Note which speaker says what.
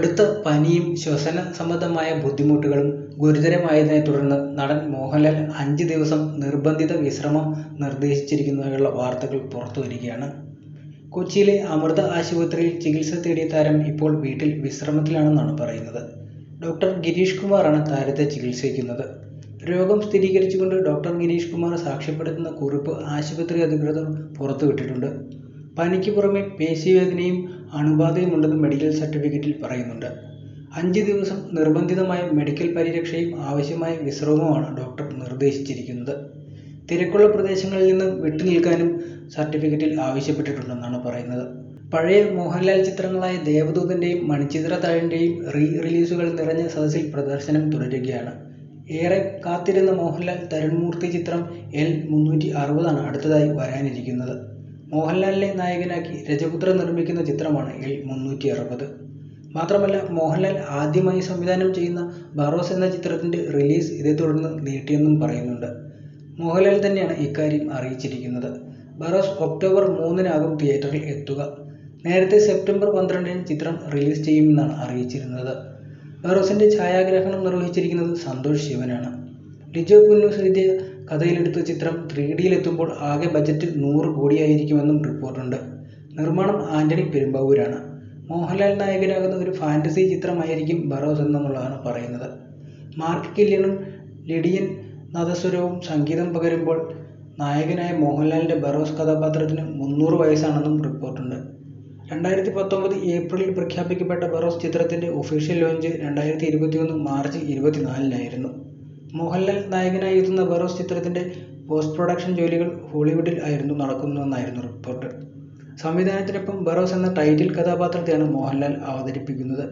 Speaker 1: കടുത്ത പനിയും ശ്വസന സംബന്ധമായ ബുദ്ധിമുട്ടുകളും ഗുരുതരമായതിനെ തുടർന്ന് നടൻ മോഹൻലാൽ അഞ്ച് ദിവസം നിർബന്ധിത വിശ്രമം നിർദ്ദേശിച്ചിരിക്കുന്നതായുള്ള വാർത്തകൾ പുറത്തു വരികയാണ് കൊച്ചിയിലെ അമൃത ആശുപത്രിയിൽ ചികിത്സ തേടിയ താരം ഇപ്പോൾ വീട്ടിൽ വിശ്രമത്തിലാണെന്നാണ് പറയുന്നത്. ഡോക്ടർ ഗിരീഷ് കുമാറാണ് താരത്തെ ചികിത്സിക്കുന്നത്. രോഗം സ്ഥിരീകരിച്ചുകൊണ്ട് ഡോക്ടർ ഗിരീഷ് കുമാർ സാക്ഷ്യപ്പെടുത്തുന്ന കുറിപ്പ് ആശുപത്രി അധികൃതർ പുറത്തുവിട്ടിട്ടുണ്ട്. പനിക്ക് പുറമെ പേശീവേദനയും അണുബാധയുമുണ്ടെന്ന് മെഡിക്കൽ സർട്ടിഫിക്കറ്റിൽ പറയുന്നുണ്ട്. അഞ്ച് ദിവസം നിർബന്ധിതമായ മെഡിക്കൽ പരിരക്ഷയും ആവശ്യമായ വിശ്രമവുമാണ് ഡോക്ടർ നിർദ്ദേശിച്ചിരിക്കുന്നത്. തിരക്കുള്ള പ്രദേശങ്ങളിൽ നിന്ന് വിട്ടുനിൽക്കാനും സർട്ടിഫിക്കറ്റിൽ ആവശ്യപ്പെട്ടിട്ടുണ്ടെന്നാണ് പറയുന്നത്. പഴയ മോഹൻലാൽ ചിത്രങ്ങളായ ദേവദൂതന്റെയും മണിച്ചിത്രത്താഴിന്റെയും റീ റിലീസുകൾ നിറഞ്ഞ സദസ്സിൽ പ്രദർശനം തുടരുകയാണ്. ഏറെ കാത്തിരുന്ന മോഹൻലാൽ തരുൺമൂർത്തി ചിത്രം എൽ മുന്നൂറ്റി അറുപതാണ് അടുത്തതായി വരാനിരിക്കുന്നത്. മോഹൻലാലിനെ നായകനാക്കി രജപുത്രൻ നിർമ്മിക്കുന്ന ചിത്രമാണ് എൽ മുന്നൂറ്റി അറുപത്. മാത്രമല്ല മോഹൻലാൽ ആദ്യമായി സംവിധാനം ചെയ്യുന്ന ബറോസ് എന്ന ചിത്രത്തിന്റെ റിലീസ് ഇതേ തുടർന്ന് നീട്ടിയെന്നും പറയുന്നുണ്ട്. മോഹൻലാൽ തന്നെയാണ് ഇക്കാര്യം അറിയിച്ചിരിക്കുന്നത്. ബറോസ് ഒക്ടോബർ മൂന്നിനാകും തിയേറ്ററിൽ എത്തുക. നേരത്തെ സെപ്റ്റംബർ പന്ത്രണ്ടിന് ചിത്രം റിലീസ് ചെയ്യുമെന്നാണ് അറിയിച്ചിരുന്നത്. ബാറോസിന്റെ ഛായാഗ്രഹണം നിർവഹിച്ചിരിക്കുന്നത് സന്തോഷ് ശിവനാണ്. ലിജോ പുന്നൂസ് എഴുതിയ കഥയിലെടുത്ത ചിത്രം ത്രീ ഡിയിലെത്തുമ്പോൾ ആകെ ബജറ്റ് നൂറ് കോടിയായിരിക്കുമെന്നും റിപ്പോർട്ടുണ്ട്. നിർമ്മാണം ആന്റണി പെരുമ്പാവൂരാണ്. മോഹൻലാൽ നായകനാകുന്ന ഒരു ഫാന്റസി ചിത്രമായിരിക്കും ബറോസ് എന്നുള്ളതാണ് പറയുന്നത്. മാർക്ക് കില്ലിനും ലിഡിയൻ നാദസ്വരവും സംഗീതം പകരുമ്പോൾ നായകനായ മോഹൻലാലിന്റെ ബറോസ് കഥാപാത്രത്തിന് മുന്നൂറ് വയസ്സാണെന്നും റിപ്പോർട്ടുണ്ട്. രണ്ടായിരത്തി പത്തൊമ്പത് ഏപ്രിലിൽ പ്രഖ്യാപിക്കപ്പെട്ട ബറോസ് ചിത്രത്തിന്റെ ഒഫീഷ്യൽ ലോഞ്ച് രണ്ടായിരത്തി ഇരുപത്തിയൊന്ന് മാർച്ച് ഇരുപത്തിനാലിനായിരുന്നു. മോഹൻലാൽ നായകനായി എത്തുന്ന ഫെറോസ് ചിത്രത്തിന്റെ പോസ്റ്റ് പ്രൊഡക്ഷൻ ജോലികൾ ഹോളിവുഡിൽ ആയിരുന്നു നടക്കുന്നതെന്നായിരുന്നു റിപ്പോർട്ട് സംവിധാനത്തിനൊപ്പം ബറോസ് എന്ന ടൈറ്റിൽ കഥാപാത്രത്തെയാണ് മോഹൻലാൽ അവതരിപ്പിക്കുന്നത്.